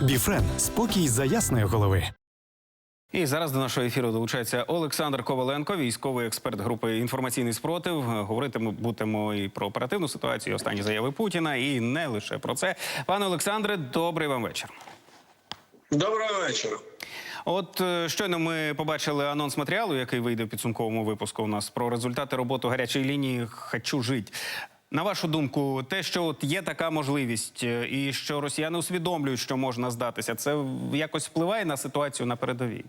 Біфрен спокій за ясної голови. І зараз до нашого ефіру долучається Олександр Коваленко, військовий експерт групи інформаційний спротив. Говоритимо будемо і про оперативну ситуацію, і останні заяви Путіна, і не лише про це. Пане Олександре, добрий вам вечір. Доброго вечора. От е, щойно ми побачили анонс матеріалу, який вийде в підсумковому випуску. У нас про результати роботи гарячої лінії «Хочу жить». На вашу думку, те, що от є така можливість, е, і що росіяни усвідомлюють, що можна здатися, це якось впливає на ситуацію на передовій.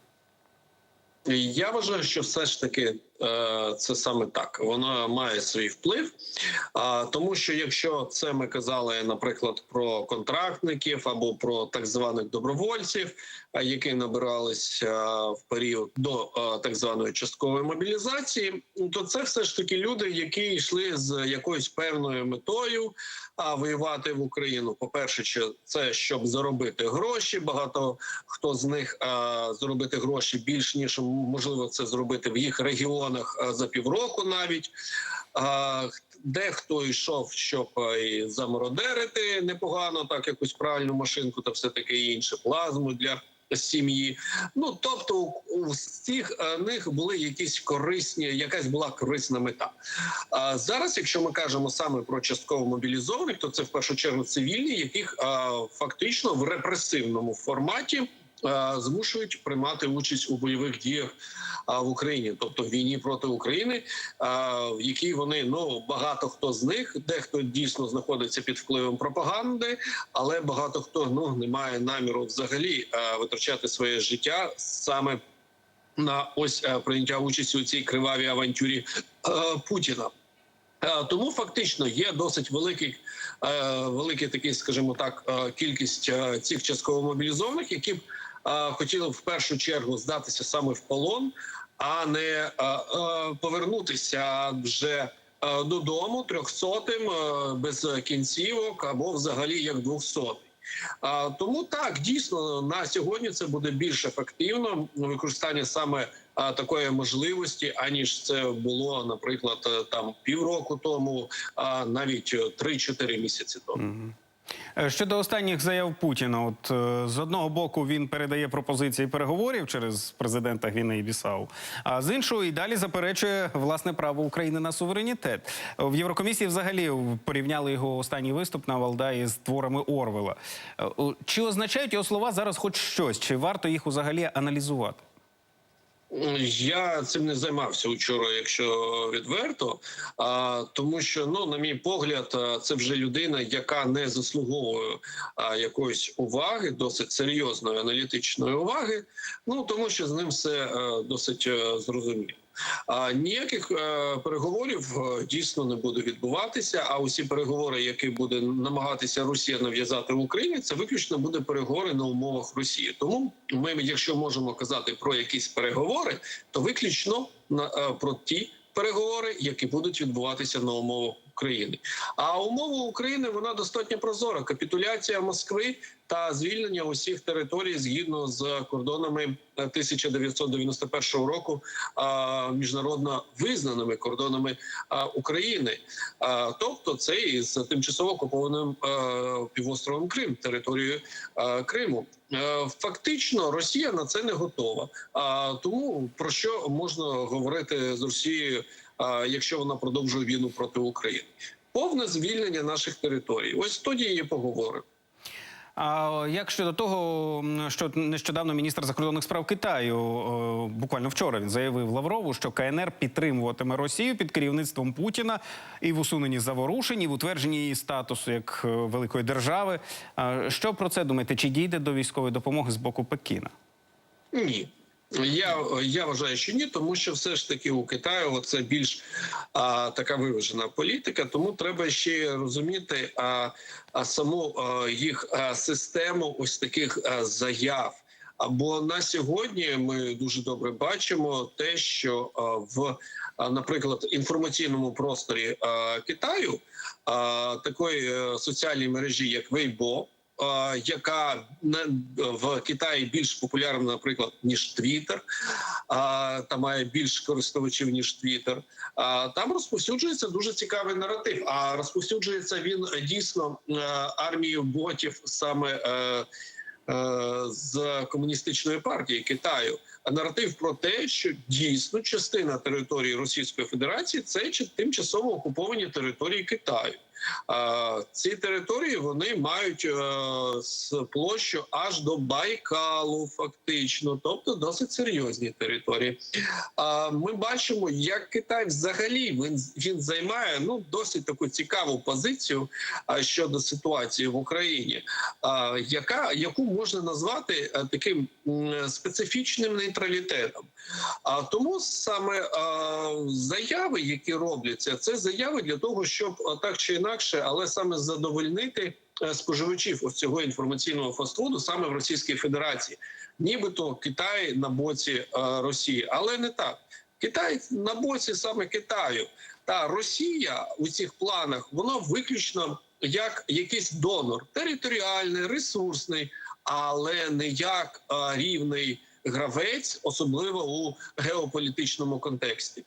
Я вважаю, що все ж таки це саме так. Воно має свій вплив. Тому що якщо це ми казали, наприклад, про контрактників або про так званих добровольців, які набирались в період до так званої часткової мобілізації, то це все ж таки люди, які йшли з якоюсь певною метою воювати в Україну. По перше, це щоб заробити гроші. Багато хто з них заробити гроші більш ніж можливо це зробити в їх регіонах а, за півроку навіть. Дехто йшов, щоб і замородерити непогано, так якусь правильну машинку та все таке інше, плазму для сім'ї. Ну тобто, у всіх них були якісь корисні, якась була корисна мета. А зараз, якщо ми кажемо саме про частково мобілізованих, то це в першу чергу цивільні, яких а, фактично в репресивному форматі. Змушують приймати участь у бойових діях в Україні, тобто війні проти України, в якій вони ну багато хто з них, дехто дійсно знаходиться під впливом пропаганди, але багато хто ну не має наміру взагалі витрачати своє життя саме на ось прийняття участі у цій кривавій авантюрі Путіна. Тому фактично є досить великий, великий такий, скажімо так, кількість цих частково мобілізованих, які б хотіли в першу чергу здатися саме в полон, а не повернутися вже додому трьохсотим без кінцівок або взагалі як двохсотий. А тому так дійсно на сьогодні це буде більш ефективно використання саме такої можливості, аніж це було, наприклад, там півроку тому, а навіть 3-4 місяці тому. Е, Щодо останніх заяв Путіна, от е, з одного боку він передає пропозиції переговорів через президента Гвінеї Бісау, а з іншого і далі заперечує власне право України на суверенітет. В Єврокомісії взагалі порівняли його останній виступ на Валдаї з творами Орвела. Е, Чи означають його слова зараз хоч щось? Чи варто їх взагалі аналізувати? Я цим не займався вчора, якщо відверто, а тому, що ну, на мій погляд, це вже людина, яка не заслуговує а, якоїсь уваги, досить серйозної аналітичної уваги. Ну тому що з ним все а, досить а, зрозуміло. А ніяких е, переговорів е, дійсно не буде відбуватися. А усі переговори, які буде намагатися Росія нав'язати в Україні, це виключно буде переговори на умовах Росії. Тому ми, якщо можемо казати про якісь переговори, то виключно на е, про ті переговори, які будуть відбуватися на умовах України. А умова України вона достатньо прозора. Капітуляція Москви та звільнення усіх територій згідно з кордонами 1991 року, міжнародно визнаними кордонами України, тобто це із тимчасово окупованим півостровом Крим, територією Криму. Фактично, Росія на це не готова. А тому про що можна говорити з Росією, якщо вона продовжує війну проти України? Повне звільнення наших територій. Ось тоді і поговоримо. А як щодо того, що нещодавно міністр закордонних справ Китаю буквально вчора він заявив Лаврову, що КНР підтримуватиме Росію під керівництвом Путіна і в усуненні заворушень, і в утвердженні її статусу як е, великої держави. Що про це думаєте? Чи дійде до військової допомоги з боку Пекіна? Ні. Я я вважаю, що ні, тому що все ж таки у Китаю це більш а, така виважена політика. Тому треба ще розуміти а, а саму а, їх а, систему ось таких а, заяв. Або на сьогодні ми дуже добре бачимо те, що в наприклад інформаційному просторі Китаю такої а, соціальній мережі, як Weibo, яка в Китаї більш популярна, наприклад, ніж Твіттер, та має більш користувачів ніж Твіттер. Там розповсюджується дуже цікавий наратив. А розповсюджується він дійсно е, армією ботів саме. Е, з комуністичної партії Китаю. Наратив про те, що дійсно частина території Російської Федерації це тимчасово окуповані території Китаю. Ці території вони мають е, площу аж до Байкалу, фактично, тобто досить серйозні території. Ми бачимо, як Китай взагалі він, він займає ну досить таку цікаву позицію щодо ситуації в Україні, яка яку можна назвати е, таким специфічним нейтралітетом. А тому саме заяви, які робляться, це заяви для того, щоб так чи інакше, але саме задовольнити е, споживачів ось цього інформаційного фастфуду саме в Російській Федерації, нібито Китай на боці е, Росії, але не так. Китай на боці саме Китаю та Росія у цих планах вона виключно як якийсь донор, територіальний, ресурсний, але не як рівний гравець, особливо у геополітичному контексті.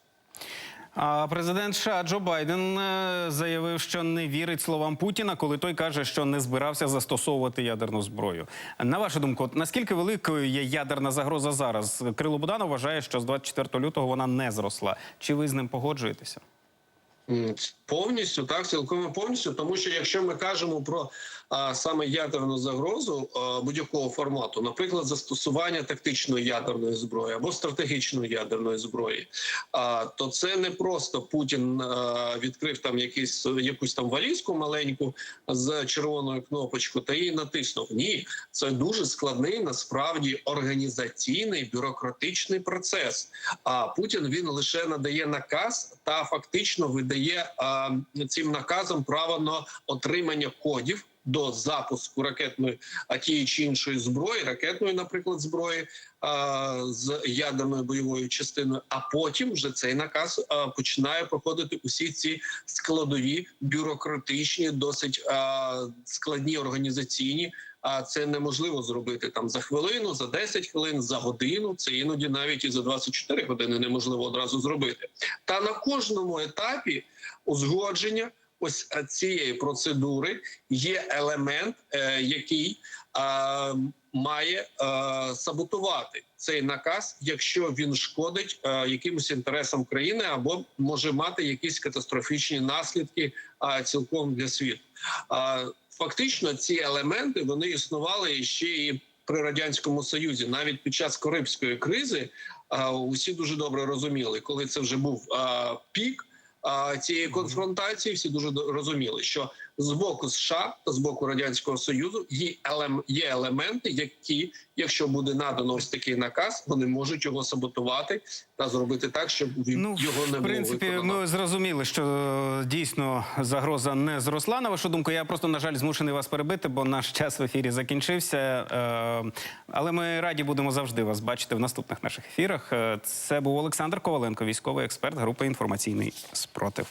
А президент США Джо Байден е, заявив, що не вірить словам Путіна, коли той каже, що не збирався застосовувати ядерну зброю. На вашу думку, наскільки великою є ядерна загроза зараз? Крило Буданов вважає, що з 24 лютого вона не зросла. Чи ви з ним погоджуєтеся? Повністю так, цілком повністю, тому що якщо ми кажемо про а, саме ядерну загрозу будь-якого формату, наприклад, застосування тактичної ядерної зброї або стратегічної ядерної зброї, а, то це не просто Путін відкрив там якийсь якусь там валізку маленьку з червоною кнопочкою та її натиснув. Ні, це дуже складний насправді організаційний бюрократичний процес. А Путін він лише надає наказ та фактично видає цим наказом право на отримання кодів. До запуску ракетної а тієї чи іншої зброї, ракетної, наприклад, зброї а, з ядерною бойовою частиною. А потім вже цей наказ а, починає проходити усі ці складові бюрократичні, досить а, складні організаційні. А це неможливо зробити там за хвилину, за 10 хвилин, за годину. Це іноді навіть і за 24 години неможливо одразу зробити. Та на кожному етапі узгодження ось е, цієї процедури є елемент, е, який е, має саботувати цей наказ, якщо він шкодить якимось інтересам країни або може мати якісь катастрофічні наслідки цілком для світу. Фактично, ці елементи вони існували ще і при радянському союзі, навіть під час Карибської кризи. Усі дуже добре розуміли, коли це вже був пік цієї конфронтації всі дуже розуміли, що з боку США та з боку радянського союзу є елементи, які, якщо буде надано ось такий наказ, вони можуть його саботувати та зробити так, щоб він його не в принципі, було виконано. ми зрозуміли, що е, дійсно загроза не зросла. На вашу думку, я просто на жаль змушений вас перебити, бо наш час в ефірі закінчився. Е, Але ми раді будемо завжди вас бачити в наступних наших ефірах. Е, Це був Олександр Коваленко, військовий експерт групи інформаційний спротив.